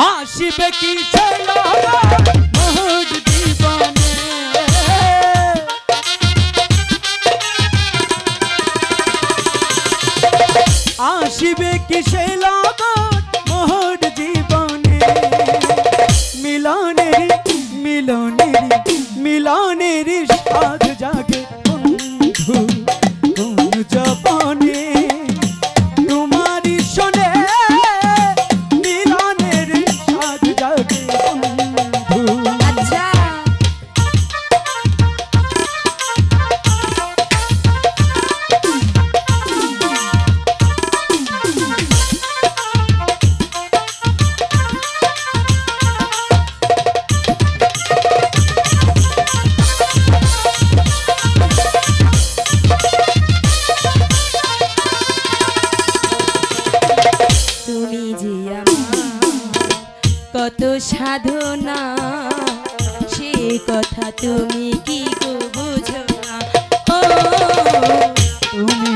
আসিবে কি মোহর জীবনে? আসিবে কি সে লগন তুমি যে কত সাধনা। সে কথা তুমি কি বুঝো না? ও তুমি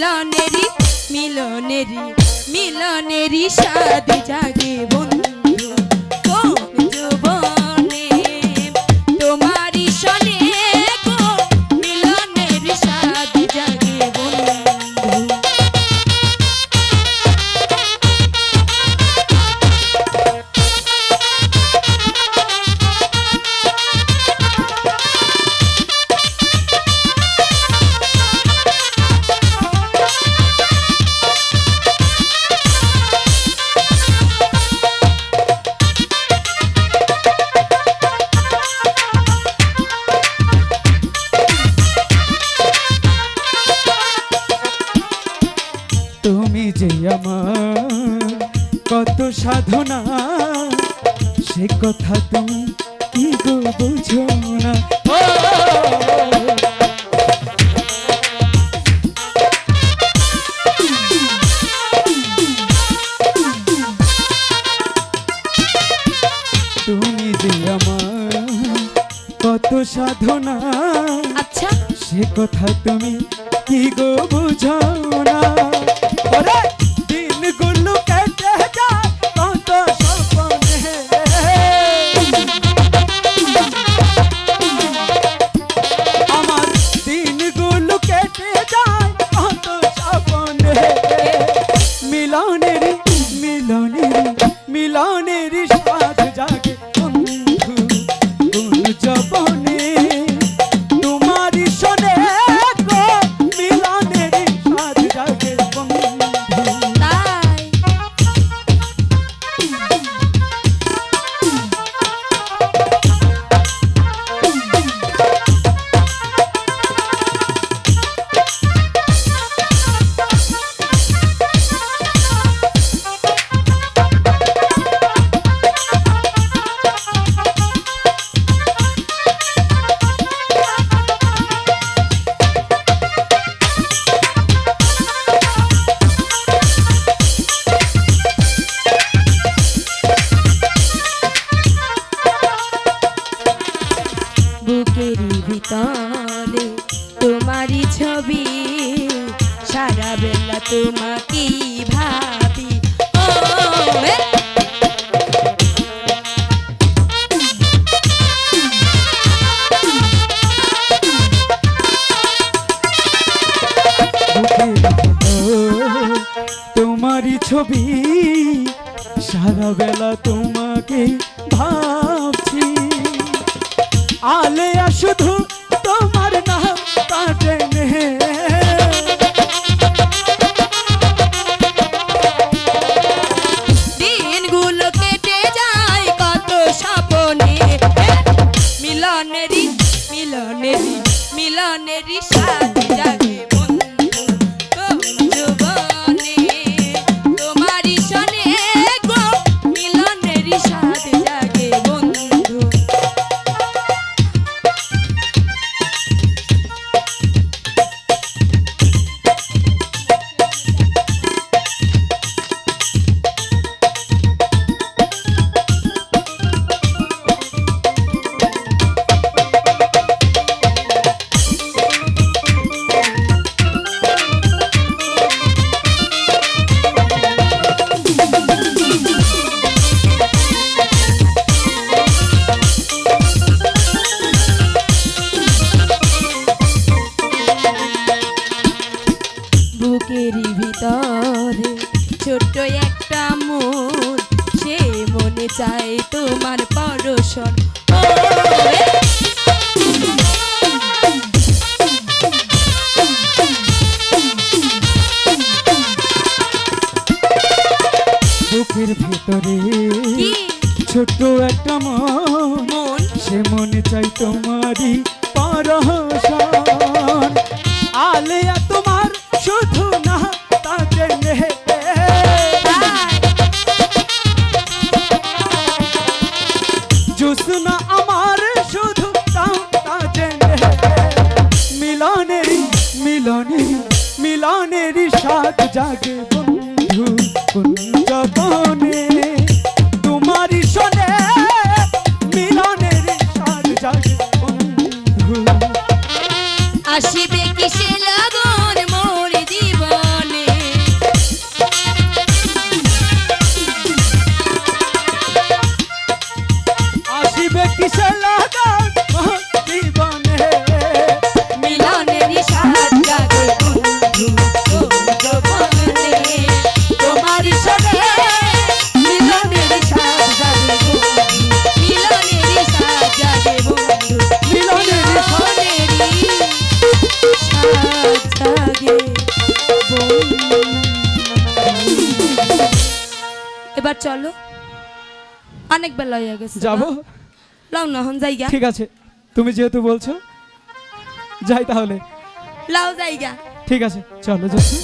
মিলনেরি মিলনেরি মিলনেরি সাদ জাগে বন্ধু। কত সাধনা সে কথা তুমি কি গো বুঝো না? তুমি যে আমার কত সাধনা আচ্ছা। সে কথা তুমি কি গো বুঝো না? মিলনের বুকেরই ভিতরে তোমারই ছবি সারা বেলা তোমাকেই ভাবি। ও তোমারই ছবি সারা বেলা তোমাকে মিলনেরই সাথে জাগে। বুকের ভিতরে ছোট্ট একটা মন সে মনে চায় তোমার পরশন। বুকের ভিতরে ছোট্ট একটা মন অনেক বেলা হয়ে গেছে যাব? লাও না হন যাইগা। ঠিক আছে তুমি যেহেতু বলছো যাই তাহলে। লাও যাইগা। ঠিক আছে চলো যাচ্ছি।